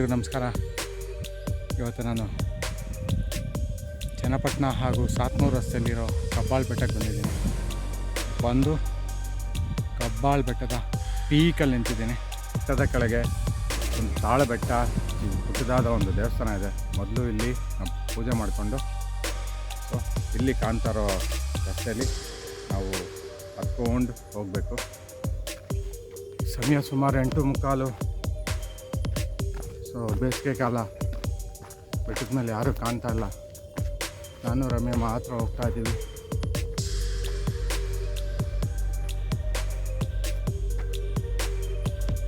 ಎಲ್ಲರಿಗೂ ನಮಸ್ಕಾರ. ಇವತ್ತು ನಾನು ಚನ್ನಪಟ್ಟಣ ಹಾಗೂ ಸಾತ್ನೂರು ರಸ್ತೆಯಲ್ಲಿರೋ ಕಬ್ಬಾಳ್ ಬೆಟ್ಟಕ್ಕೆ ಬಂದಿದ್ದೀನಿ. ಬಂದು ಕಬ್ಬಾಳ್ ಬೆಟ್ಟದ ಪೀಕಲ್ಲಿ ನಿಂತಿದ್ದೀನಿ. ಬೆಟ್ಟದ ಕೆಳಗೆ ಒಂದು ತಾಳ ಬೆಟ್ಟ ಪುಟ್ಟದಾದ ಒಂದು ದೇವಸ್ಥಾನ ಇದೆ. ಮೊದಲು ಇಲ್ಲಿ ನಾವು ಪೂಜೆ ಮಾಡಿಕೊಂಡು, ಸೊ ಇಲ್ಲಿ ಕಾಣ್ತಾ ಇರೋ ರಸ್ತೆಯಲ್ಲಿ ನಾವು ಹತ್ಕೊಂಡು ಹೋಗಬೇಕು. ಸಮಯ ಸುಮಾರು ಎಂಟು ಮುಕ್ಕಾಲು ಸೊ ಬೇಸಿಗೆ ಕಾಲ. ಬೆಟ್ಟದ ಮೇಲೆ ಯಾರೂ ಕಾಣ್ತಾ ಇಲ್ಲ. ನಾನು, ರಮ್ಯ ಮಾತ್ರ ಹೋಗ್ತಾ ಇದ್ದೀವಿ.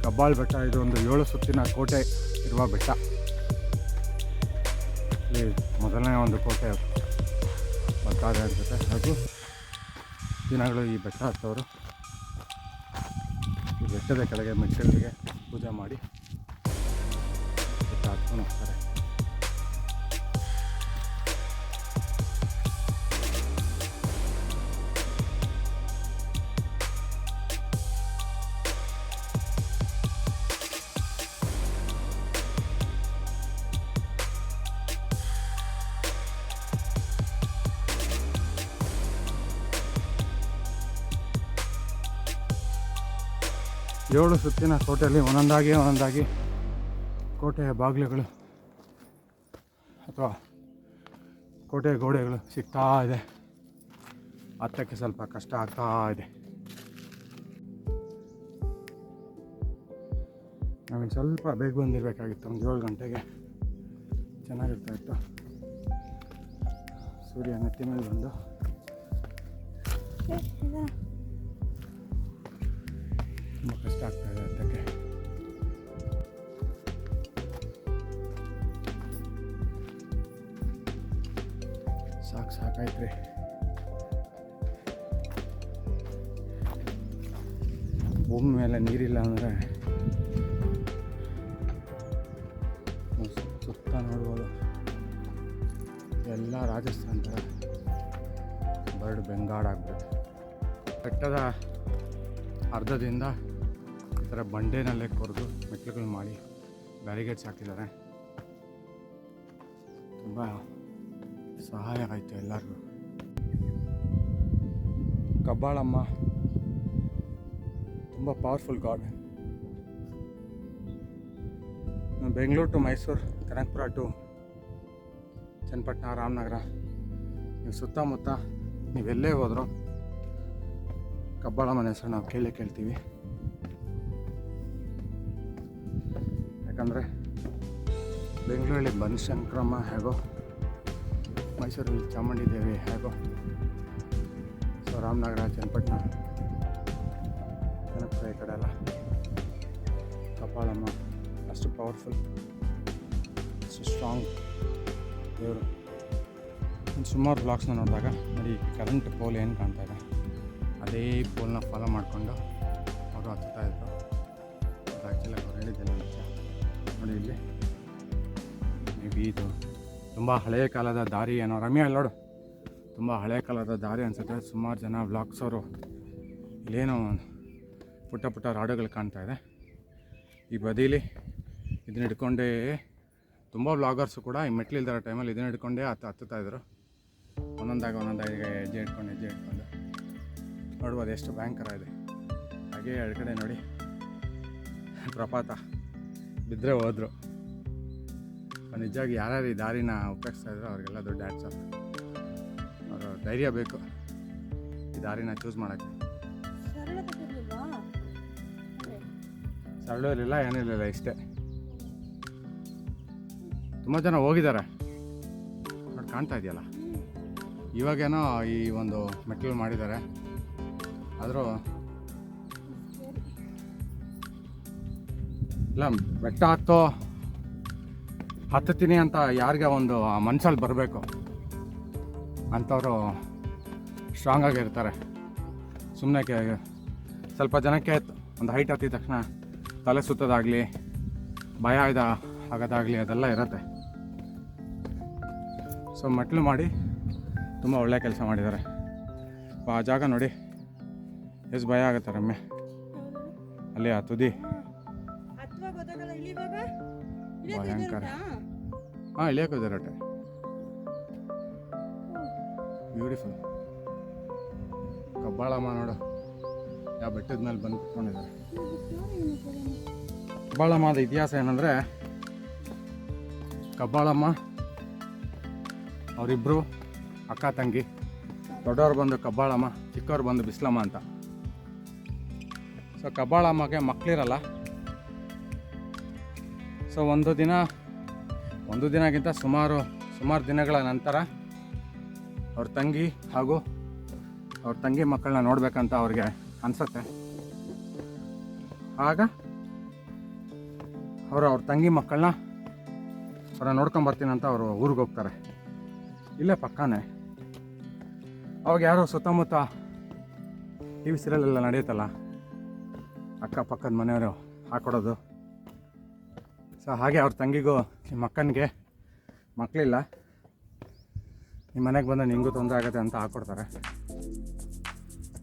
ಕಬ್ಬಾಳ್ ಬೆಟ್ಟ ಇದು ಒಂದು ಏಳು ಸುತ್ತಿನ ಕೋಟೆ ಇರುವ ಬೆಟ್ಟ. ಇಲ್ಲಿ ಮೊದಲನೇ ಒಂದು ಕೋಟೆ ಬರ್ತಾ ಇದೆ ಅನ್ಸುತ್ತೆ. ಹಾಗೂ ದಿನಗಳು ಈ ಬೆಟ್ಟ ಹತ್ತವರು ಈ ಬೆಟ್ಟದ ಕೆಳಗೆ ಮೆಟ್ಟಿಲಿಗೆ ಪೂಜೆ ಮಾಡಿ. ಹತ್ಕೊಂಡು ಹೋಗ್ತಾರೆ ಏಳು ಸುತ್ತಿನ ಕೋಟೆಯಲ್ಲಿ ಒಂದೊಂದಾಗಿ ಒಂದೊಂದಾಗಿ ಕೋಟೆಯ ಬಾಗಿಲುಗಳು ಅಥವಾ ಕೋಟೆಯ ಗೋಡೆಗಳು ಸಿಗ್ತಾ ಇದೆ. ಹತ್ತಕ್ಕೆ ಸ್ವಲ್ಪ ಕಷ್ಟ ಆಗ್ತಾ ಇದೆ. ನಾವಿನ್ನು ಸ್ವಲ್ಪ ಬೇಗ ಬಂದಿರಬೇಕಾಗಿತ್ತು. ಒಂದು ಏಳು ಗಂಟೆಗೆ ಚೆನ್ನಾಗಿರ್ತಾ ಇತ್ತು. ಸೂರ್ಯ ನೆತ್ತಿ ಮೇಲೆ ಬಂದು. ತುಂಬ ಕಷ್ಟ ಆಗ್ತಾ ಇದೆ ಹತ್ತಕ್ಕೆ ಸಾಕಾಯ್ತು ರೀ ಭೂಮಿ ಮೇಲೆ ನೀರಿಲ್ಲ ಅಂದರೆ ಸುತ್ತ ನೋಡ್ಬೋದು. ಎಲ್ಲ ರಾಜಸ್ಥಾನ ಥರ ಬರ್ಡ್ ಬೆಂಗಾಡಾಗ್ಬಿಡುತ್ತೆ ಬೆಟ್ಟದ ಅರ್ಧದಿಂದ ಈ ಥರ ಬಂಡೆನಲ್ಲೇ ಕೊರೆದು ಮೆಟ್ಲುಗಳು ಮಾಡಿ ಬ್ಯಾರಿಗೇಡ್ಸ್ ಹಾಕಿದ್ದಾರೆ ತುಂಬ ಸಹಾಯ ಆಯಿತು ಎಲ್ಲರಿಗೂ. ಕಬ್ಬಾಳಮ್ಮ, ತುಂಬ powerful god Bengaluru to Mysuru, Kanakapura to Channapatna, Ramanagara. ನೀವು ಸುತ್ತಮುತ್ತ ನೀವೆಲ್ಲೇ ಹೋದರೂ ಕಬ್ಬಾಳಮ್ಮನ ಹೆಸರು ನಾವು ಕೇಳೇ ಕೇಳ್ತೀವಿ. ಯಾಕಂದರೆ ಬೆಂಗಳೂರಲ್ಲಿ ಬನಶಂಕರಮ್ಮ ಹೇಗೋ ಮೈಸೂರಲ್ಲಿ ಚಾಮುಂಡಿ ದೇವಿ ಹೇಗೋ ಸೊ ರಾಮನಗರ, ಚನ್ನಪಟ್ಟಣ ಕನಕಪುರ ಈ ಕಡೆ ಎಲ್ಲ ಕಪಾಳಮ್ಮ, ಅಷ್ಟು ಪವರ್ಫುಲ್ ಅಷ್ಟು ಸ್ಟ್ರಾಂಗ್ ದೇವರು. ಸುಮಾರು ಬ್ಲಾಗ್ಸ್ನ ನೋಡಿದಾಗ ನೋಡಿ ಕರೆಂಟ್ ಪೋಲ್ ಏನು ಕಾಣ್ತಾ ಇದೆ, ಅದೇ ಪೋಲ್ನ ಫಾಲೋ ಮಾಡಿಕೊಂಡು ಅವರು ಹತ್ತುತ್ತಾ ಇದ್ರು. ಅದು ಆ್ಯಕ್ಚುಲಿ ಅವ್ರು ಹೇಳಿದ್ದೆಲ್ಲ ನೋಡಿ ಇಲ್ಲಿ ಮೇ ಬಿ ಇದು ತುಂಬ ಹಳೆಯ ಕಾಲದ ದಾರಿ ಏನೋ. ರಮ್ಯಾ ನೋಡು. ತುಂಬ ಹಳೆಯ ಕಾಲದ ದಾರಿ ಅನಿಸುತ್ತೆ. ಸುಮಾರು ಜನ ಬ್ಲಾಗ್ಸವರು ಇಲ್ಲೇನೋ ಪುಟ್ಟ ಪುಟ್ಟ ರಾಡುಗಳು ಕಾಣ್ತಾ ಇದೆ. ಈ ಬದಿಲಿ ಇದನ್ನ ಹಿಡ್ಕೊಂಡೇ ತುಂಬ ಬ್ಲಾಗರ್ಸು ಕೂಡ ಈ ಮೆಟ್ಲಿಲ್ದಿರೋ ಟೈಮಲ್ಲಿ ಇದನ್ನ ಹಿಡ್ಕೊಂಡೇ ಹತ್ತು ಹತ್ತುತ್ತಾ ಇದ್ರು. ಒಂದೊಂದಾಗ ಒಂದೊಂದಾಗಿ ಹೆಜ್ಜೆ ಇಟ್ಕೊಂಡು ಹೆಜ್ಜೆ ಇಟ್ಕೊಂಡು ನೋಡ್ಬೋದು ಎಷ್ಟು ಭಯಂಕರ ಇದೆ. ಹಾಗೆ ಎರಡು ಕಡೆ ನೋಡಿ. ಪ್ರಪಾತ. ಬಿದ್ದರೆ ಹೋದರು. ನಿಜವಾಗಿ ಯಾರ್ಯಾರು ಈ ದಾರಿನ ಉಪಯೋಗಿಸ್ತಾ ಇದ್ರು ಅವ್ರಿಗೆಲ್ಲ ದೊಡ್ಡ ಆ್ಯಡ್ಸ್ ಅವರು ಧೈರ್ಯ ಬೇಕು. ಈ ದಾರಿನ ಚೂಸ್ ಮಾಡೋಕ್ಕೆ. ಸರಳು ಇರಲಿಲ್ಲ ಏನಿರಲಿಲ್ಲ ಇಷ್ಟೇ. ತುಂಬ ಜನ ಹೋಗಿದ್ದಾರೆ. ನೋಡಿ ಕಾಣ್ತಾ ಇದೆಯಲ್ಲ? ಇವಾಗೇನೋ ಈ ಒಂದು ಮೆಟ್ಲು ಮಾಡಿದ್ದಾರೆ. ಆದರೂ ಇಲ್ಲ ಬೆಟ್ಟ ಹತ್ತೋ ಹತ್ತುತ್ತೀನಿ ಅಂತ ಯಾರಿಗೆ ಒಂದು ಮನಸಲ್ಲಿ ಬರಬೇಕು ಅಂಥವರು ಸ್ಟ್ರಾಂಗ್ ಆಗಿರ್ತಾರೆ. ಸುಮ್ಮನೆ ಸ್ವಲ್ಪ ಜನಕ್ಕೆ ಒಂದು ಹೈಟ್ ಹತ್ತಿದ ತಕ್ಷಣ ತಲೆ ಸುತ್ತೋದಾಗಲಿ ಭಯ ಇದ ಆಗೋದಾಗಲಿ ಅದೆಲ್ಲ ಇರುತ್ತೆ. ಸೊ ಮೆಟ್ಲು ಮಾಡಿ ತುಂಬ ಒಳ್ಳೆ ಕೆಲಸ ಮಾಡಿದ್ದಾರೆ. ಆ ಜಾಗ ನೋಡಿ ಎಷ್ಟು ಭಯ ಆಗುತ್ತೆ ರಮ್ಮೆ ಅಲ್ಲಿ ಆ ತುದಿ. ಭಯಂಕರ? ಹಾಂ ಇಳಿಯೋಕೆ ರೊಟ್ಟೆ ಬ್ಯೂಟಿಫುಲ್ ಕಬ್ಬಾಳಮ್ಮ ನೋಡು. ಯಾವ ಬೆಟ್ಟದ ಮೇಲೆ ಬಂದು ಕುತ್ಕೊಂಡಿದ್ದಾರೆ. ಕಬ್ಬಾಳಮ್ಮದ ಇತಿಹಾಸ ಏನಂದರೆ, ಕಬ್ಬಾಳಮ್ಮ ಅವರಿಬ್ಬರು ಅಕ್ಕ ತಂಗಿ, ದೊಡ್ಡವ್ರು ಬಂದು ಕಬ್ಬಾಳಮ್ಮ, ಚಿಕ್ಕವ್ರು ಬಂದು ಬಿಸ್ಲಮ್ಮ ಅಂತ. ಸೊ ಕಬ್ಬಾಳಮ್ಮಗೆ ಮಕ್ಕಳಿರಲ್ಲ ಸೊ ಒಂದು ದಿನ ಒಂದು ದಿನಕ್ಕಿಂತ ಸುಮಾರು ಸುಮಾರು ದಿನಗಳ ನಂತರ ಅವ್ರ ತಂಗಿ ಹಾಗೂ ಅವ್ರ ತಂಗಿ ಮಕ್ಕಳನ್ನ ನೋಡಬೇಕಂತ ಅವ್ರಿಗೆ ಅನಿಸುತ್ತೆ. ಆಗ ಅವರು ಅವ್ರ ತಂಗಿ ಮಕ್ಕಳನ್ನ ನೋಡ್ಕೊಂಬರ್ತೀನಿ ಅಂತ ಅವರು ಊರಿಗೆ ಹೋಗ್ತಾರೆ. ಇಲ್ಲೇ ಪಕ್ಕನೇ. ಅವಾಗ ಯಾರೋ ಸುತ್ತಮುತ್ತ ಟಿ ವಿ ಸೀರಿಯಲೆಲ್ಲ ನಡೆಯುತ್ತಲ್ಲ, ಅಕ್ಕಪಕ್ಕದ ಮನೆಯವರು ಹಾಕೊಡೋದು. ಸೊ ಹಾಗೆ ಅವ್ರ ತಂಗಿಗೂ ನಿಮ್ಮ ಅಕ್ಕನಿಗೆ ಮಕ್ಕಳಿಲ್ಲ. ನಿಮ್ಮ ಮನೆಗೆ ಬಂದರೆ ನಿಂಗೂ ತೊಂದರೆ ಆಗುತ್ತೆ ಅಂತ ಹಾಕ್ಕೊಡ್ತಾರೆ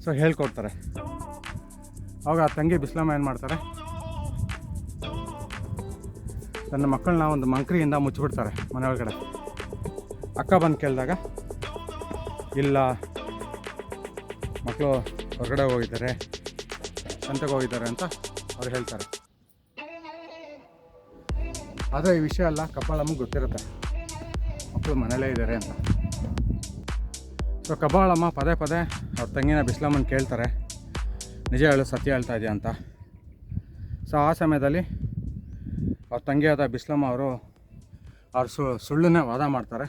ಸೊ ಹೇಳ್ಕೊಡ್ತಾರೆ. ಅವಾಗ ಆ ತಂಗಿ ಬಿಸ್ಲಮ್ಮ ಏನು ಮಾಡ್ತಾರೆ? ತನ್ನ ಮಕ್ಕಳನ್ನ ಒಂದು ಮಂಕ್ರಿಯಿಂದ ಮುಚ್ಚಿಬಿಡ್ತಾರೆ ಮನೆ ಒಳಗಡೆ. ಅಕ್ಕ ಬಂದು ಕೇಳಿದಾಗ, ಇಲ್ಲ, ಮಕ್ಕಳು ಹೊರಗಡೆ ಹೋಗಿದ್ದಾರೆ, ಸಂತೆಗೆ ಹೋಗಿದ್ದಾರೆ ಅಂತ ಅವ್ರು ಹೇಳ್ತಾರೆ. ಆದರೆ ಈ ವಿಷಯ ಎಲ್ಲ ಕಬ್ಬಾಳಮ್ಮ ಗೊತ್ತಿರುತ್ತೆ. ಮಕ್ಕಳು ಮನೇಲೇ ಇದ್ದಾರೆ ಅಂತ. ಸೊ ಕಬ್ಬಾಳಮ್ಮ ಪದೇ ಪದೇ ಅವ್ರ ತಂಗಿನ ಬಿಸ್ಲಮ್ಮನ ಕೇಳ್ತಾರೆ. ನಿಜ ಹೇಳು, ಸತ್ಯ ಹೇಳ್ತಾ ಇದೆಯಾ ಅಂತ. ಸೊ ಆ ಸಮಯದಲ್ಲಿ ಅವ್ರ ತಂಗಿಯಾದ ಬಿಸ್ಲಮ್ಮ ಅವರು ಅವ್ರ ಸು, ಸುಳ್ಳನ್ನೇ ವಾದ ಮಾಡ್ತಾರೆ.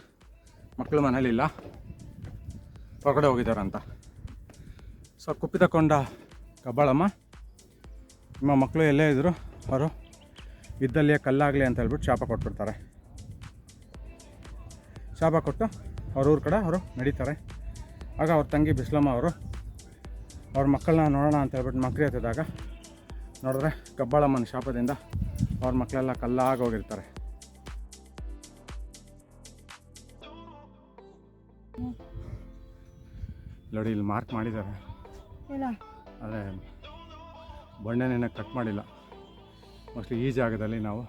ಮಕ್ಕಳು ಮನೇಲಿಲ್ಲ ಹೊರಗಡೆ ಹೋಗಿದ್ದಾರೆ ಅಂತ. ಸೊ ಕುಪ್ಪಿತಕೊಂಡ ಕಬ್ಬಾಳಮ್ಮ ನಿಮ್ಮ ಮಕ್ಕಳು ಎಲ್ಲೇ ಇದ್ದರು ಅವರು? ಇದ್ದಲ್ಲಿಯೇ ಕಲ್ಲಾಗಲಿ ಅಂತ ಹೇಳ್ಬಿಟ್ಟು ಶಾಪ ಕೊಟ್ಬಿಡ್ತಾರೆ. ಶಾಪ ಕೊಟ್ಟು ಅವ್ರ ಊರ ಕಡೆ ಅವರು ನಡೀತಾರೆ. ಆಗ ಅವ್ರ ತಂಗಿ ಬಿಸ್ಲಮ್ಮ ಅವರು ಅವ್ರ ಮಕ್ಕಳನ್ನ ನೋಡೋಣ ಅಂತ ಹೇಳ್ಬಿಟ್ಟು ಮಕ್ರಿ ಹತ್ತಿದಾಗ ನೋಡಿದ್ರೆ ಕಬ್ಬಾಳಮ್ಮನ ಶಾಪದಿಂದ ಅವ್ರ ಮಕ್ಕಳೆಲ್ಲ ಕಲ್ಲಾಗಿ ಹೋಗಿರ್ತಾರೆ. ನೋಡಿ ಇಲ್ಲಿ ಮಾರ್ಕ್ ಮಾಡಿದ್ದಾರೆ. ಅದೇ ಬಣ್ಣನೇನ ಕಟ್ ಮಾಡಿಲ್ಲ. ಮೋಸ್ಟ್ಲಿ ಈ ಜಾಗದಲ್ಲಿ ನಾವು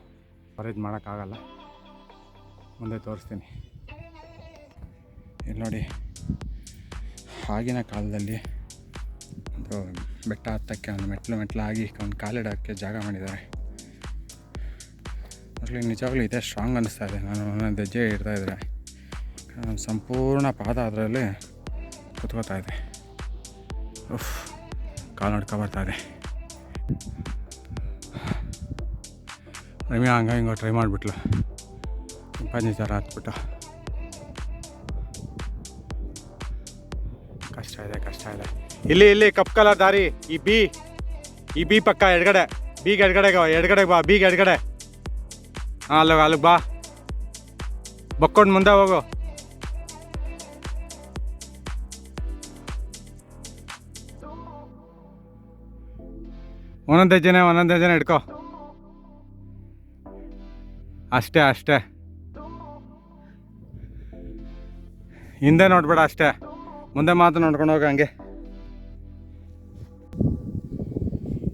ಪರೇಜ್ ಮಾಡೋಕ್ಕಾಗಲ್ಲ. ಮುಂದೆ ತೋರಿಸ್ತೀನಿ. ಇಲ್ಲಿ ನೋಡಿ, ಆಗಿನ ಕಾಲದಲ್ಲಿ ಒಂದು ಬೆಟ್ಟ ಹತ್ತಕ್ಕೆ, ಒಂದು ಮೆಟ್ಲು ಮೆಟ್ಲಾಗಿ ಒಂದು ಕಾಲಿಡೋಕ್ಕೆ ಜಾಗ ಮಾಡಿದ್ದಾರೆ. ಮೋಸ್ಟ್ಲಿ ನಿಜವಾಗ್ಲೂ ಇದೇ ಸ್ಟ್ರಾಂಗ್ ಅನ್ನಿಸ್ತಾ ಇದೆ. ನಾನು ಒಂದೊಂದು ಹೆಜ್ಜೆ ಇಡ್ತಾ ಇದ್ದರೆ ನನ್ನ ಸಂಪೂರ್ಣ ಪಾದ ಅದರಲ್ಲಿ ಕುತ್ಕೋತಾ ಇದೆ ಉಫ್, ಕಾಲು ನಡ್ಕೊ ಬರ್ತಾ ಇದೆ. ರಮ್ಯಾ ಹಂಗ ಹಿಂಗೆ ಟ್ರೈ ಮಾಡಿಬಿಟ್ಲು. ಥರ ಹತ್ಬಿಟ್ಟು. ಕಷ್ಟ ಇದೆ ಕಷ್ಟ ಇದೆ. ಇಲ್ಲಿ ಇಲ್ಲಿ, ಕಪ್ ಕಲರ್ ದಾರಿ, ಈ ಬಿ. ಈ ಬಿ ಪಕ್ಕ ಎಡಗಡೆ. ಬೀಗ್ ಎಡಗಡೆಗೆ ಎಡಗಡೆಗೆ ಬಾ ಬೀಗ್ ಎಡಗಡೆ. ಹಾಂ, ಅಲ್ಲಿಗೆ ಅಲ್ಲಿಗೆ ಬಾ. ಬಕ್ಕೊಂಡು ಮುಂದೆ ಹೋಗು. ಒಂದೊಂದೇ ಜನ ಒಂದೊಂದೇ ಜನ ಇಟ್ಕೋ. ಅಷ್ಟೇ ಅಷ್ಟೇ. ಹಿಂದೆ ನೋಡ್ಬೇಡ ಅಷ್ಟೇ. ಮುಂದೆ ಮಾತ್ರ ನೋಡ್ಕೊಂಡು ಹೋಗ ಹಂಗೆ.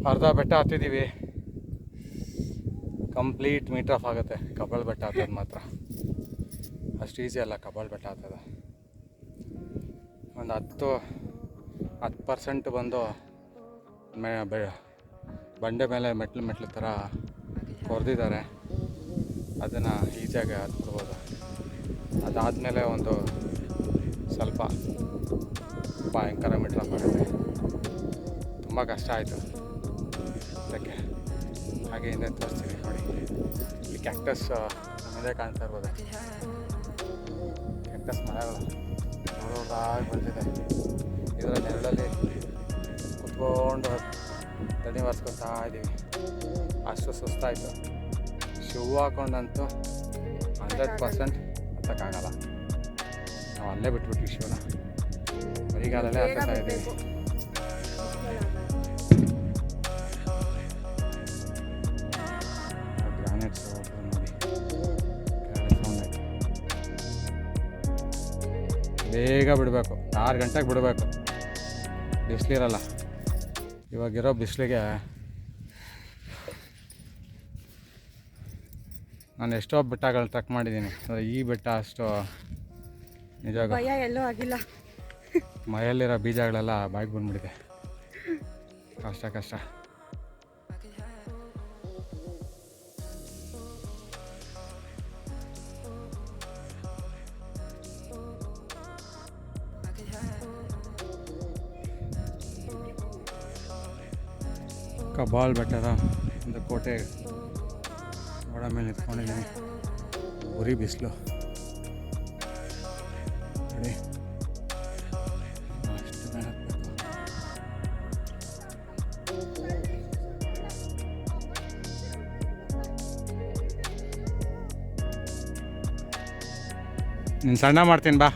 ಅರ್ಧ ಬೆಟ್ಟ ಹತ್ತಿದ್ದೀವಿ ಕಂಪ್ಲೀಟ್ ಮೀಟರ್ ಆಫ್ ಆಗುತ್ತೆ. ಕಬ್ಬಾಳ್ ಬೆಟ್ಟ ಹತ್ತೋದು ಮಾತ್ರ. ಅಷ್ಟು ಈಸಿ ಅಲ್ಲ ಕಬ್ಬಾಳ್ ಬೆಟ್ಟ ಹತ್ತೋದು. ಒಂದು ಹತ್ತು ಹತ್ತು ಪರ್ಸೆಂಟ್ ಬಂದು ಬಂಡೆ ಮೇಲೆ ಮೆಟ್ಲು ಮೆಟ್ಲು ಥರ ಕೊರೆದಿದ್ದಾರೆ. ಅದನ್ನು ಈಸಿಯಾಗಿ ಹತ್ಬಿಡ್ಬೋದು ಅದಾದಮೇಲೆ ಒಂದು ಸ್ವಲ್ಪ ಭಯಂಕರ ಮೀಟ್ರ್ ಮಾಡಿದೆ ತುಂಬ ಕಷ್ಟ ಆಯಿತು. ಅದಕ್ಕೆ ಹಾಗೆ ಹಿಂದೆ ತೋರಿಸ್ತೀನಿ ನೋಡಿ. ಇಲ್ಲಿ ಕ್ಯಾಕ್ಟಸ್ ಮುಂದೆ ಕಾಣ್ತಾ ಇರ್ಬೋದು. ಕ್ಯಾಕ್ಟಸ್ ಮರಗಳು ನೋಡೋದಾಗಿ ಬಂದಿದೆ. ಇದರ ನೆರಳಲ್ಲಿ ಕುತ್ಕೊಂಡು ತಣ್ಣಿ ಒರೆಸ್ಕೊತಾ ಇದ್ದೀವಿ. ಅಷ್ಟು ಸುಸ್ತಾಯಿತು. ಶೂ ಹಾಕೊಂಡಂತೂ ಹಂಡ್ರೆಡ್ ಪರ್ಸೆಂಟ್ ಹತ್ತಕ್ಕಾಗಲ್ಲ. ನಾವು ಅಲ್ಲೇ ಬಿಟ್ಬಿಟ್ವಿ ಶೂನ ಬರಿಗಾಲಲ್ಲೇ ಹತ್ತಾ ಇದ್ದೀವಿ ಬೇಗ ಬಿಡಬೇಕು. ಆರು ಗಂಟೆಗೆ ಬಿಡಬೇಕು. ಬಿಸಿಲಿರಲ್ಲ. ಇವಾಗಿರೋ ಬಿಸಿಲಿಗೆ ನಾನು ಎಷ್ಟೋ ಬೆಟ್ಟಗಳು ಟ್ರಕ್ ಮಾಡಿದ್ದೀನಿ. ಅಂದರೆ ಈ ಬೆಟ್ಟ ಅಷ್ಟು ನಿಜ ಭಯ ಎಲ್ಲೂ ಆಗಿಲ್ಲ. ಮೈಯಲ್ಲಿರೋ ಬೀಜಗಳೆಲ್ಲ ಬಾಯಿಗೆ ಬಂದ್ಬಿಟ್ಟಿದೆ. ಕಷ್ಟ ಕಷ್ಟ. ಕಬ್ಬಾಳ್ ಬೆಟ್ಟದ ಒಂದು ಕೋಟೆ ಗೋಡ ಮೇಲೆ ನಿಂತ್ಕೊಂಡಿದ್ದೀನಿ. ಉರಿ ಬಿಸಿಲು. ನೋಡಿ. ನೀನು ಸಣ್ಣ ಮಾಡ್ತೀನಿ ಬಾ.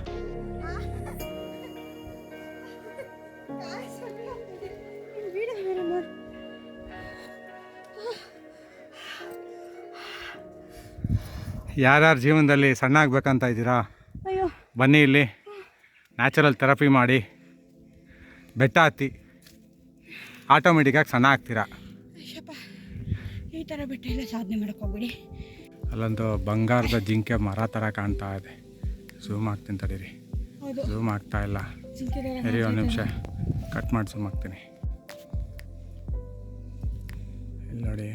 ಯಾರ್ಯಾರ ಜೀವನದಲ್ಲಿ ಸಣ್ಣ ಆಗ್ಬೇಕಂತ ಇದ್ದೀರಾ ಬನ್ನಿ ಇಲ್ಲಿ. ನ್ಯಾಚುರಲ್ ಥೆರಪಿ ಮಾಡಿ. ಬೆಟ್ಟ ಹತ್ತಿ. ಆಟೋಮೆಟಿಕ್ಕಾಗಿ ಸಣ್ಣ ಆಗ್ತೀರಾ? ಈ ಥರ ಬೆಟ್ಟ ಎಲ್ಲ ಸಾಧನೆ ಮಾಡಕ್ಕೆ ಹೋಗ್ಬಿಡಿ. ಅಲ್ಲೊಂದು ಬಂಗಾರದ ಜಿಂಕೆ ಮರ ಥರ ಕಾಣ್ತಾ ಇದೆ. ಝೂಮ್ ಆಗ್ತೀನಿ ತಡೀರಿ. ಝೂಮ್ ಆಗ್ತಾ ಇಲ್ಲ. ಸರಿ ಒಂದು ನಿಮಿಷ. ಕಟ್ ಮಾಡಿ ಝೂಮ್ ಆಗ್ತೀನಿ ಇಲ್ಲಿ ನೋಡಿ.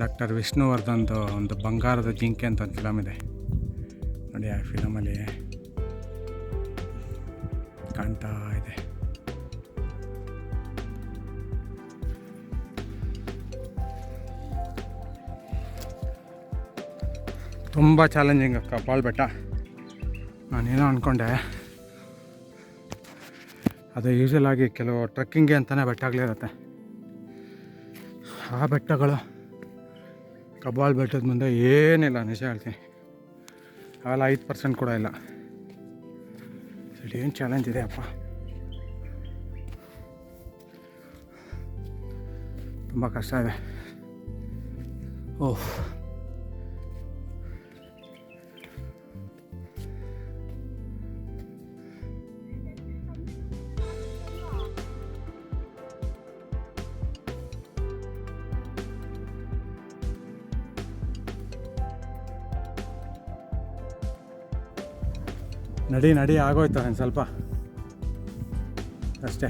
ಡಾಕ್ಟರ್ ವಿಷ್ಣುವರ್ಧನ್ದು ಒಂದು ಬಂಗಾರದ ಜಿಂಕೆ ಅಂತ ಒಂದು ಫಿಲಮ್ ಇದೆ. ನೋಡಿ ಆ ಫಿಲಮಲ್ಲಿ ಕಾಣ್ತಾ ಇದೆ. ತುಂಬ ಚಾಲೆಂಜಿಂಗ್ ಕಪಾಲ್ ಬೆಟ್ಟ. ನಾನೇನೋ ಅಂದ್ಕೊಂಡೆ ಅದು ಯೂಶಲ್ ಆಗಿ ಕೆಲವು ಟ್ರೆಕ್ಕಿಂಗ್ಗೆ ಅಂತಲೇ ಬೆಟ್ಟಗಳಿರುತ್ತೆ ಆ ಬೆಟ್ಟಗಳು ಕಬ್ಬಾಳ್ ಬೆಟ್ಟದ ಮುಂದೆ ಏನಿಲ್ಲ, ನಿಜ ಹೇಳ್ತೀನಿ. ಅವೆಲ್ಲ ಐದು ಪರ್ಸೆಂಟ್ ಕೂಡ ಇಲ್ಲ. ಏನು ಚಾಲೆಂಜ್ ಇದೆ ಅಪ್ಪ. ತುಂಬ ಕಷ್ಟ ಇದೆ. ಓಹ್. ನಡಿ ನಡಿ, ಆಗೋಯ್ತು ಒಂದು ಸ್ವಲ್ಪ. ಅಷ್ಟೇ.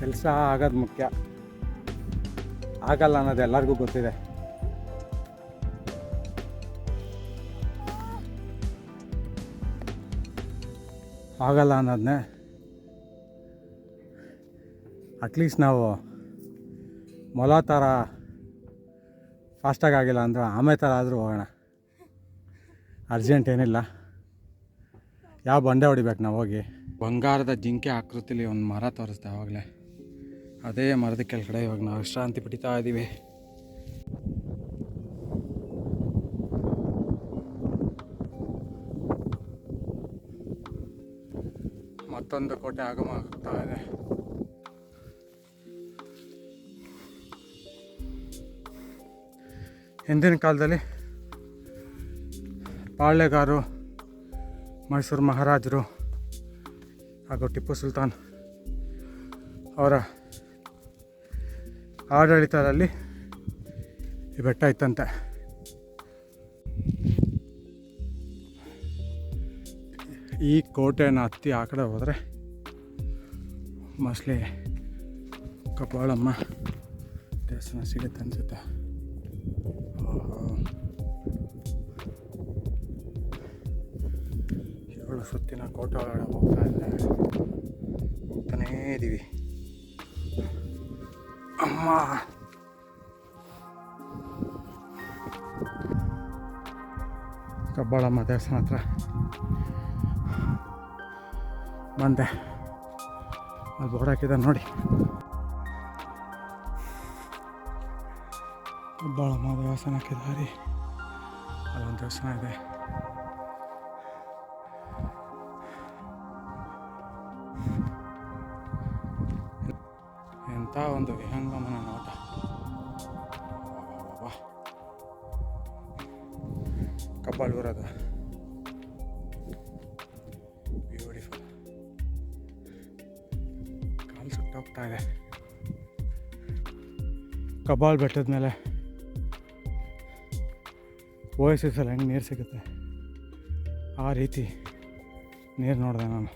ಕೆಲಸ ಆಗೋದು ಮುಖ್ಯ. ಆಗಲ್ಲ ಅನ್ನೋದು ಎಲ್ಲರಿಗೂ ಗೊತ್ತಿದೆ. ಆಗಲ್ಲ ಅನ್ನೋದನ್ನೇ ಅಟ್ಲೀಸ್ಟ್ ನಾವು ಮೊಲ ಥರ ಫಾಸ್ಟಾಗಿ ಆಗಿಲ್ಲ ಅಂದ್ರೆ ಆಮೇಲೆ ಥರ ಆದರೂ ಹೋಗೋಣ. ಅರ್ಜೆಂಟ್ ಏನಿಲ್ಲ. ಯಾವ ಬಂಡೆ ಹೊಡಿಬೇಕು ನಾವು ಹೋಗಿ? ಬಂಗಾರದ ಜಿಂಕೆ ಆಕೃತಿಲಿ ಒಂದು ಮರ ತೋರಿಸ್ದೆ ಆವಾಗಲೇ ಅದೇ ಮರದ ಕೆಳಗಡೆ ಇವಾಗ ನಾವು ವಿಶ್ರಾಂತಿ ಪಡಿತಾ ಇದ್ದೀವಿ ಮತ್ತೊಂದು ಕೋಟೆ ಆಗಮ ಆಗ್ತಾ ಇದೆ. ಹಿಂದಿನ ಕಾಲದಲ್ಲಿ ಪಾಳ್ಯಗಾರು ಮೈಸೂರು ಮಹಾರಾಜರು ಹಾಗೂ ಟಿಪ್ಪು ಸುಲ್ತಾನ್ ಅವರ ಆಡಳಿತದಲ್ಲಿ ಈ ಬೆಟ್ಟ ಇತ್ತಂತೆ. ಈ ಕೋಟೆನ ಹತ್ತಿ ಆ ಕಡೆ ಹೋದರೆ ಮೋಸ್ಟ್ಲಿ ಕಪಾಳಮ್ಮ ದೇವಸ್ಥಾನ ಸಿಗುತ್ತೆ ಅನಿಸುತ್ತೆ. ಏಳು ಸುತ್ತಿನ ಕೋಟ ಹೋಗ್ತಾ ಇದ್ದೆ. ಹೋಗ್ತಾನೇ ಇದ್ದೀವಿ ಅಮ್ಮ. ಕಬ್ಬಾಳಮ್ಮ ದೇವಸ್ಥಾನ ಹತ್ರ ಬಂದೆ. ಅಲ್ಲಿ ಬೋರ್ಡ್ ಹಾಕಿದ್ದಾರೆ ನೋಡಿ. ಕಬ್ಬಾಳಮ್ಮ ದೇವಸ್ಥಾನ ಹಾಕಿದ್ದಾರೆ ಅಲ್ಲೊಂದು ದೇವಸ್ಥಾನ ಇದೆ. ಎಂಥ ಒಂದು ವಿಹಂಗಮನ ನೋಟ. ಅಬ್ಬಬ್ಬಬ್ಬ. ಕಬ್ಬಾಳು ಬರೋದು ಬ್ಯೂಟಿಫುಲ್ ಕಾಲು ಸುಟ್ಟೋಗ್ತಾ ಇದೆ. ಕಬ್ಬಾಳ್ ಬೆಟ್ಟದ ಮೇಲೆ. ಓಯಸಿಸಲ್ಲಿ ಹೆಂಗೆ ನೀರು ಸಿಗುತ್ತೆ? ಆ ರೀತಿ ನೀರು ನೋಡಿದೆ ನಾನು.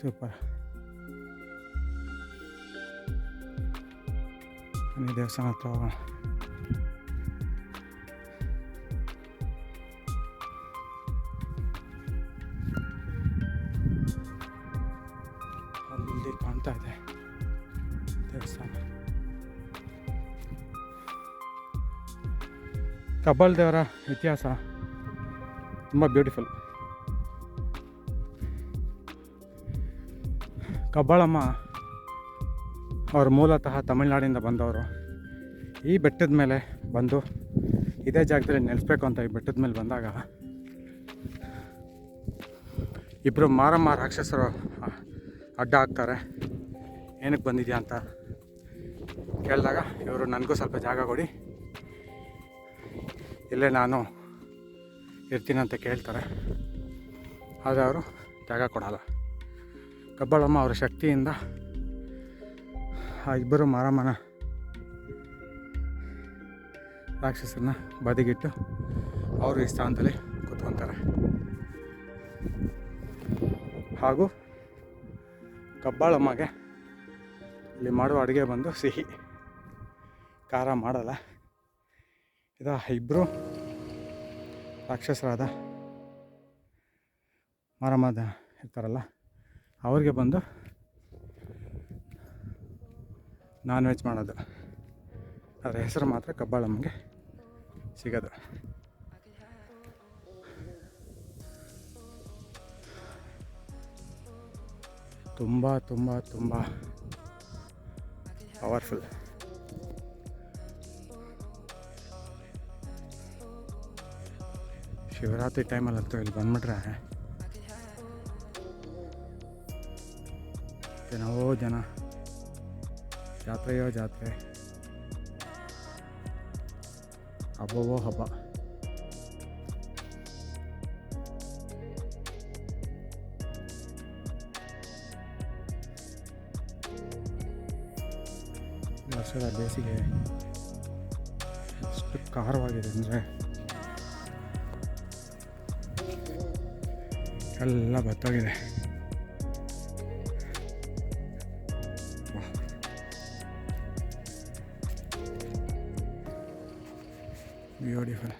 ಸೂಪರ್. ದೇವಸ್ಥಾನ ಹತ್ರ ಹೋಗೋಣ. ಅಲ್ಲಿ ಕಾಣ್ತಾ ಇದೆ ದೇವಸ್ಥಾನ. ಕಬ್ಬಲ್ ದೇವರ ಇತಿಹಾಸ ತುಂಬ ಬ್ಯೂಟಿಫುಲ್ ಕಬ್ಬಾಳಮ್ಮ ಅವರು ಮೂಲತಃ ತಮಿಳ್ನಾಡಿಂದ ಬಂದವರು. ಈ ಬೆಟ್ಟದ ಮೇಲೆ ಬಂದು ಇದೇ ಜಾಗದಲ್ಲಿ ನೆಲೆಸ್ಬೇಕು ಅಂತ ಈ ಬೆಟ್ಟದ ಮೇಲೆ ಬಂದಾಗ ಇಬ್ಬರು ಮಾರಮ್ಮ ರಾಕ್ಷಸರು ಅಡ್ಡ ಹಾಕ್ತಾರೆ. ಏನಕ್ಕೆ ಬಂದಿದೆಯಾ? ಅಂತ ಕೇಳಿದಾಗ, ಇವರು ನನಗೂ ಸ್ವಲ್ಪ ಜಾಗ ಕೊಡಿ. ಇಲ್ಲೇ ನಾನು ಇರ್ತೀನಂತ ಕೇಳ್ತಾರೆ. ಆದರೆ ಅವರು ಜಾಗ ಕೊಡಲ್ಲ. ಕಬ್ಬಾಳಮ್ಮ ಅವರ ಶಕ್ತಿಯಿಂದ ಆ ಇಬ್ಬರು ಮಾರಮ್ಮನ ರಾಕ್ಷಸರನ್ನ ಬದಿಗಿಟ್ಟು ಅವರು ಈ ಸ್ಥಾನದಲ್ಲಿ ಕೂತ್ಕೊತಾರೆ. ಹಾಗೂ ಕಬ್ಬಾಳಮ್ಮಗೆ ಇಲ್ಲಿ ಮಾಡುವ ಅಡುಗೆ ಬಂದು ಸಿಹಿ. ಖಾರ ಮಾಡಲ್ಲ. ಇದು ಇಬ್ಬರು ರಾಕ್ಷಸರಾದ ಮಾರಮ್ಮದ ಇರ್ತಾರಲ್ಲ, ಅವ್ರಿಗೆ ಬಂದು ನಾನ್ ವೆಜ್ ಮಾಡೋದು. ಅದರ ಹೆಸರು ಮಾತ್ರ ಕಬ್ಬಾಳಮ್ಮಗೆ ಸಿಗೋದು. ತುಂಬ ತುಂಬ ತುಂಬ ಪವರ್ಫುಲ್ ಶಿವರಾತ್ರಿ ಟೈಮಲ್ಲಂತೂ ಇಲ್ಲಿ ಬಂದ್ಬಿಟ್ರೆ ಏನೋ ಜನ ಜಾತ್ರೆಯೋ ಜಾತ್ರೆ ಹಬ್ಬವೋ ಹಬ್ಬ ಈ ವರ್ಷದ ಬೇಸಿಗೆ ಎಷ್ಟು ಖಾರವಾಗಿದೆ ಅಂದರೆ ಎಲ್ಲ ಬತ್ತೋಗಿದೆ ಬ್ಯೂಟಿಫುಲ್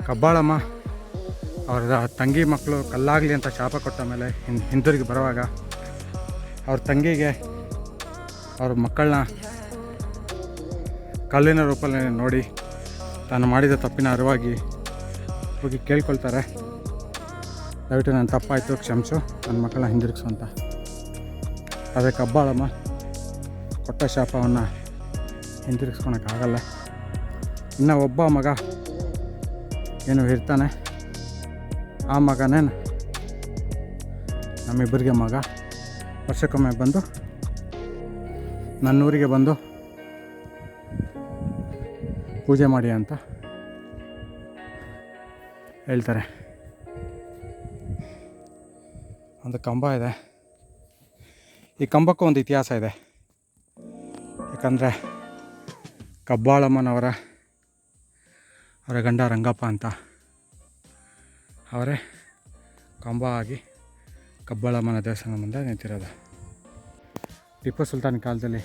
ಕಬ್ಬಾಳಮ್ಮ ಅವರ ತಂಗಿ ಮಕ್ಕಳು ಕಲ್ಲಾಗಲಿ ಅಂತ ಶಾಪ ಕೊಟ್ಟ ಮೇಲೆ ಹಿಂದಿರುಗಿ ಬರುವಾಗ ಅವ್ರ ತಂಗಿಗೆ, ಅವ್ರ ಮಕ್ಕಳನ್ನ ಕಲ್ಲಿನ ರೂಪದಲ್ಲಿ ನೋಡಿ, ತಾನು ಮಾಡಿದ ತಪ್ಪಿನ ಅರಿವಾಗಿ ಹೋಗಿ ಕೇಳ್ಕೊಳ್ತಾರೆ. ದಯವಿಟ್ಟು ನನ್ನ ತಪ್ಪಾಯಿತು, ಕ್ಷಮಿಸು, ನನ್ನ ಮಕ್ಕಳನ್ನ ಹಿಂದಿರುಗಿಸು ಅಂತ. ಅದೇ ಕಬ್ಬಾಳಮ್ಮ ಕೊಟ್ಟ ಶಾಪವನ್ನು ಹಿಂದಿರುಗಿಸ್ಕೊಳಕ್ಕಾಗಲ್ಲ. ಇನ್ನು ಒಬ್ಬ ಮಗ ಏನು ಇರ್ತಾನೆ. ಆ ಮಗನೇ ನಮ್ಮಿಬ್ಬರಿಗೆ ಮಗ. ವರ್ಷಕ್ಕೊಮ್ಮೆ ಬಂದು, ನನ್ನೂರಿಗೆ ಬಂದು ಪೂಜೆ ಮಾಡಿ ಅಂತ ಹೇಳ್ತಾರೆ. ಒಂದು ಕಂಬ ಇದೆ. ಈ ಕಂಬಕ್ಕೂ ಒಂದು ಇತಿಹಾಸ ಇದೆ. ಯಾಕಂದರೆ ಕಬ್ಬಾಳಮ್ಮನವರ, ಅವರ ಗಂಡ ರಂಗಪ್ಪ ಅಂತ ಅವರೇ ಕಂಬ ಆಗಿ ಕಬ್ಬಾಳಮ್ಮನ ದೇವಸ್ಥಾನ ಮುಂದೆ ನಿಂತಿರೋದು. ಟಿಪ್ಪು ಸುಲ್ತಾನ್ ಕಾಲದಲ್ಲಿ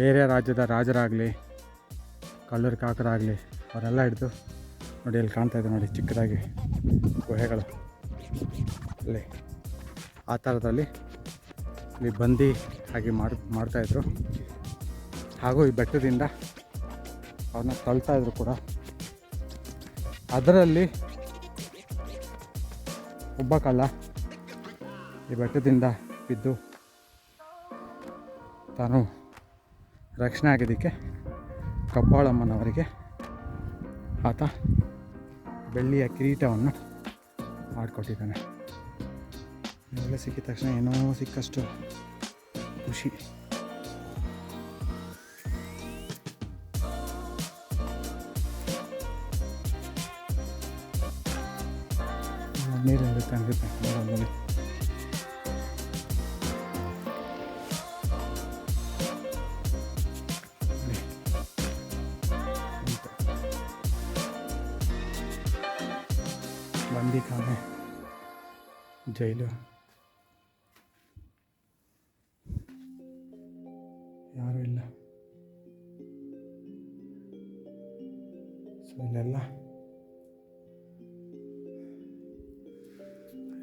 ಬೇರೆ ರಾಜ್ಯದ ರಾಜರಾಗಲಿ ಕಳ್ಳರ ಕಾಕರಾಗಲಿ, ಅವರೆಲ್ಲ ಹಿಡಿದು ನೋಡಿ ಇಲ್ಲಿ ಕಾಣ್ತಾ ಇದೆ ನೋಡಿ ಚಿಕ್ಕದಾಗಿ ಗುಹೆಗಳು. ಅಲ್ಲಿ ಆ ಥರದಲ್ಲಿ ಇಲ್ಲಿ ಬಂದಿ ಹಾಗೆ ಮಾಡಿ ಮಾಡ್ತಾಯಿದ್ರು ಹಾಗೂ ಈ ಬೆಟ್ಟದಿಂದ ಅವನ್ನ ತಳ್ತಾಯಿದ್ರು ಕೂಡ. ಅದರಲ್ಲಿ ಒಬ್ಬ ಕಳ್ಳ ಈ ಬೆಟ್ಟದಿಂದ ಬಿದ್ದು ತಾನು ರಕ್ಷಣೆ ಆಗಿದ್ದಕ್ಕೆ ಕಪ್ಪಾಳಮ್ಮನವರಿಗೆ ಆತ ಬೆಳ್ಳಿಯ ಕಿರೀಟವನ್ನು ಮಾಡಿಕೊಟ್ಟಿದ್ದಾನೆ. ಎಲ್ಲ ಸಿಕ್ಕಿದ ತಕ್ಷಣ ಏನೋ ಸಿಕ್ಕಷ್ಟು ಖುಷಿ.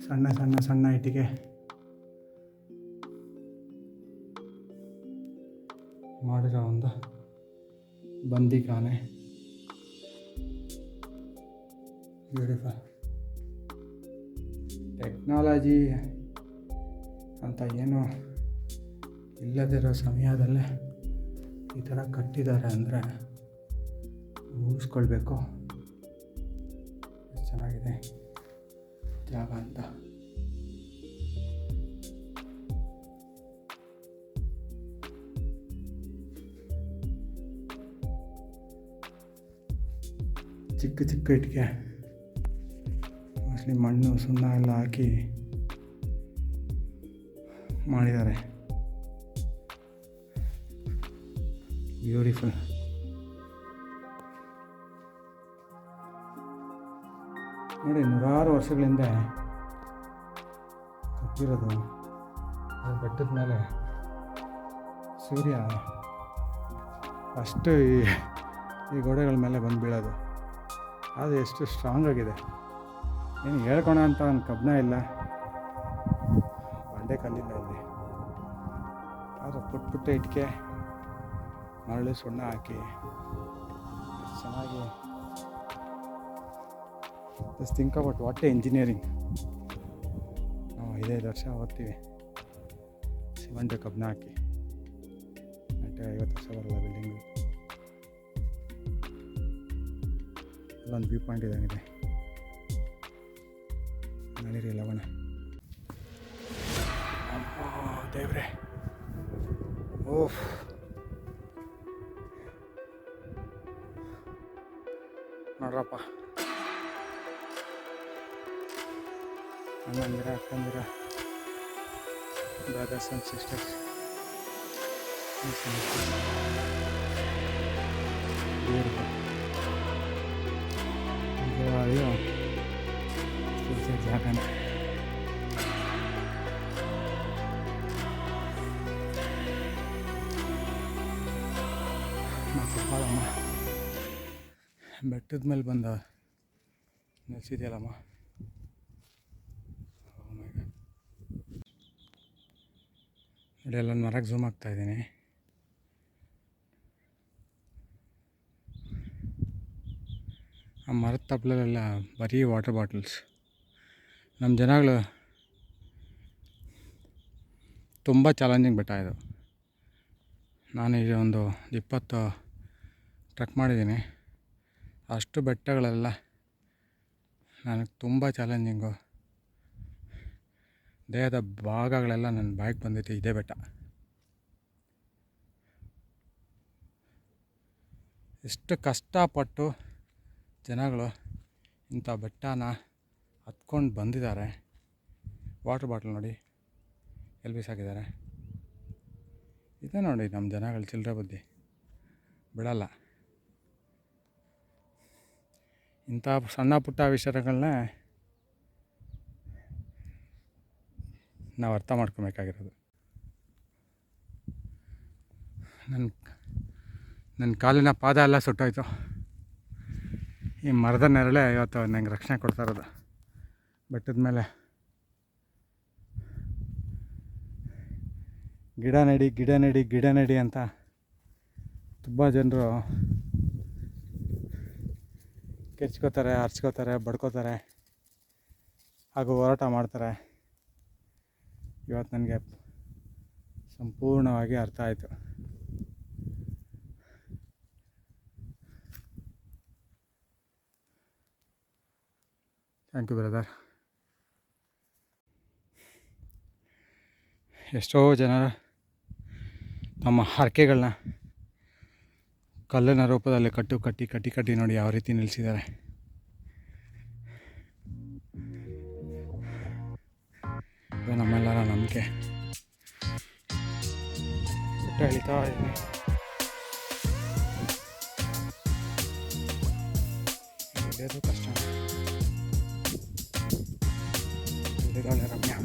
ಸಣ್ಣ ಸಣ್ಣ ಸಣ್ಣ ಇಟ್ಟಿಗೆ. ಮಾಡಿರೋ ಒಂದು ಬಂದಿಖಾನೆ ಬ್ಯೂಟಿಫುಲ್ ಟೆಕ್ನಾಲಜಿ ಅಂತ ಏನು ಇಲ್ಲದಿರೋ ಸಮಯದಲ್ಲೇ ಈ ಥರ ಕಟ್ಟಿದ್ದಾರೆ ಅಂದರೆ ಉಳಿಸ್ಕೊಳ್ಬೇಕು ಎಷ್ಟು ಚೆನ್ನಾಗಿದೆ ಅಂತ ಚಿಕ್ಕ ಚಿಕ್ಕ ಇಟ್ಟಿಗೆ ಮೋಸ್ಟ್ಲಿ ಮಣ್ಣು ಸುಣ್ಣ ಎಲ್ಲ ಹಾಕಿ ಮಾಡಿದ್ದಾರೆ ಬ್ಯೂಟಿಫುಲ್ ನೋಡಿ, ನೂರಾರು ವರ್ಷಗಳಿಂದ ಕಟ್ಟಿರೋದು ಅದು ಬೆಟ್ಟದ ಮೇಲೆ ಸೂರ್ಯ ಅಷ್ಟು ಈ ಈ ಗೋಡೆಗಳ ಮೇಲೆ ಬಂದು ಬೀಳೋದು. ಅದು ಎಷ್ಟು ಸ್ಟ್ರಾಂಗ್ ಆಗಿದೆ. ಏನು ಹೇಳ್ಕೊಣ ಅಂತ ಒಂದು ಕಬ್ಬನ ಇಲ್ಲ. ಬಂಡೆ ಕಲ್ಲಿಲ್ಲ ಇಲ್ಲಿ. ಆದರೆ ಪುಟ್ಟ ಪುಟ್ಟ ಇಟ್ಕೆ ಮರಳು ಸುಣ್ಣ ಹಾಕಿ, ಚೆನ್ನಾಗಿ just think about what engineering ನಾವು ಐದೈದು ವರ್ಷ ಓದ್ತೀವಿ. ಸಿಮೆಂಟ್ ಕಬ್ಬನ ಹಾಕಿ ಗಂಟೆ ಐವತ್ತು ವರ್ಷ ಬರಲ್ಲ ಬಿಲ್ಡಿಂಗು ಅಲ್ಲೊಂದು ವ್ಯೂ ಪಾಯಿಂಟ್ ಇದಾಗಿದೆ ನಡೀರಿ ಲವಣ. ದೇವ್ರೆ. ಓಹ್. ನೋಡ್ರಪ್ಪ. ಅಣ್ಣಂದಿರ ಅಕ್ಕಂದಿರ ಬ್ರದರ್ಸ್ ಆ್ಯಂಡ್ ಸಿಸ್ಟರ್ಸ್ ಅಯ್ಯೋ ಜಾಗನೇ ಮತ್ತು ಬಾಳಮ್ಮ ಬೆಟ್ಟದ ಮೇಲೆ ಬಂದ ನಿಲ್ಸಿದೆಯಲ್ಲಮ್ಮ ನೋಡಿ ಅಲ್ಲೊಂದು ಮರಕ್ಕೆ ಝೂಮ್ ಆಗ್ತಾ ಇದ್ದೀನಿ. ಆ ಮರದ ತಪ್ಪಲೆಲ್ಲ ಬರೀ ವಾಟರ್ ಬಾಟಲ್ಸ್ ನಮ್ಮ ಜನಗಳು ತುಂಬ ಚಾಲೆಂಜಿಂಗ್ ಬೆಟ್ಟ ಇದು. ನಾನು ಈಗ ಒಂದು ಇಪ್ಪತ್ತು ಟ್ರಕ್ ಮಾಡಿದ್ದೀನಿ. ಅಷ್ಟು ಬೆಟ್ಟಗಳೆಲ್ಲ ನನಗೆ ತುಂಬ ಚಾಲೆಂಜಿಂಗು ದೇಹದ ಭಾಗಗಳೆಲ್ಲ ನನ್ನ ಬಾಯಿಗೆ ಬಂದೈತೆ, ಇದೇ ಬೆಟ್ಟ. ಎಷ್ಟು ಕಷ್ಟಪಟ್ಟು ಜನಗಳು ಇಂಥ ಬೆಟ್ಟನ ಹತ್ಕೊಂಡು ಬಂದಿದ್ದಾರೆ. ವಾಟ್ರ್ ಬಾಟ್ಲ್ ನೋಡಿ, ಎಲ್ ಬಿಸಾಕಿದ್ದಾರೆ ಇದೆ ನೋಡಿ ನಮ್ಮ ಜನಗಳು ಚಿಲ್ಲರೆ ಬುದ್ಧಿ. ಬಿಡಲ್ಲ. ಇಂಥ ಸಣ್ಣ ಪುಟ್ಟ ವಿಚಾರಗಳನ್ನ ನಾವು ಅರ್ಥ ಮಾಡ್ಕೊಬೇಕಾಗಿರೋದು. ನನ್ನ ನನ್ನ ಕಾಲಿನ ಪಾದ ಎಲ್ಲ ಸುಟ್ಟೋಯ್ತು. ಈ ಮರದ ನೆರಳೆ ಇವತ್ತು ನಂಗೆ ರಕ್ಷಣೆ ಕೊಡ್ತಾ ಇರೋದು. ಬೆಟ್ಟದ ಮೇಲೆ. ಗಿಡ ನಡಿ ಗಿಡ ನಡಿ ಗಿಡ ನಡಿ ಅಂತ ತುಂಬ ಜನರು ಕೆಚ್ಕೋತಾರೆ, ಹರ್ಚ್ಕೋತಾರೆ, ಬಡ್ಕೋತಾರೆ, ಹಾಗೂ ಹೋರಾಟ ಮಾಡ್ತಾರೆ. ಇವತ್ತು ನನಗೆ ಸಂಪೂರ್ಣವಾಗಿ ಅರ್ಥ ಆಯಿತು. Thank you brother. ಎಷ್ಟೋ ಜನ ನಮ್ಮ ಹರಕೆಗಳನ್ನ ಕಲ್ಲಿನ ರೂಪದಲ್ಲಿ ಕಟ್ಟು, ಕಟ್ಟಿ ಕಟ್ಟಿ ಕಟ್ಟಿ ನೋಡಿ ಯಾವ ರೀತಿ ನಿಲ್ಲಿಸಿದ್ದಾರೆ. ನಮ್ಮೆಲ್ಲರ ನಂಬಿಕೆ ಬೆಟ್ಟ ಇಳಿತಾ ಇದ್ದೀನಿ ಇಳಿಯೋದು ಕಷ್ಟ ಇಲ್ಲಿದ್ದಾಳೆ ರಮ್ಯಾ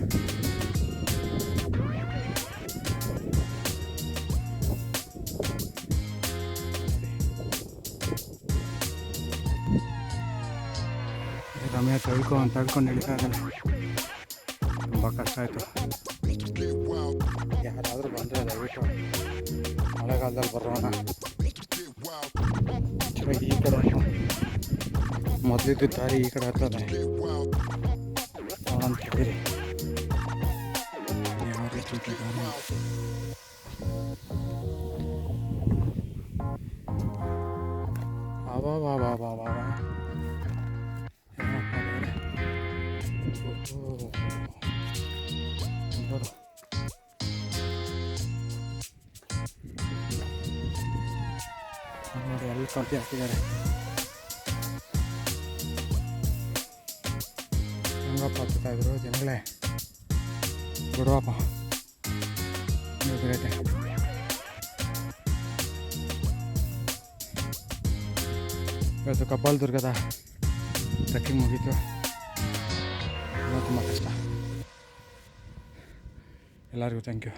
ಈ ರಮ್ಯಾ ತಳ್ಕೊ ಅಂತ ತಳ್ಕೊಂಡು ಇಳಿತಾ ಇದ್ದಾನೆ ತುಂಬ ಕಷ್ಟ ಆಯಿತು ಯಾರಾದರೂ ಬಂದರೆ ದಯವಿಟ್ಟು ಮಳೆಗಾಲದಲ್ಲಿ ಬರೋಣ. ಈ ಕಡೆ ಮೊದಲಿದ್ದು ದಾರಿ ಈ ಕಡೆ ಹತ್ತದೆ ನೋಡೋಣ ತಡೀರಿ ಯಾವ ರೀತಿ ವಾ ಅಂತ. ವಾ ವಾ. ನೋಡು ಎಲ್ಲಿ ಕಾಫಿ ಹಾಕಿದ್ದಾರೆ ಹೆಂಗಪ್ಪ ಹತ್ತಾ ಇದ್ರು ಜನಗಳೇ ಬಿಡುವಪ್ಪ ಬೇರೆ ಇವತ್ತು ಕಪಾಲ್ ದುರ್ಗದ ಟ್ರೆಕ್ಕಿಂಗ್ ಮುಗೀತು ತುಂಬ ಕಷ್ಟ ಎಲ್ಲರಿಗೂ ಥ್ಯಾಂಕ್ ಯು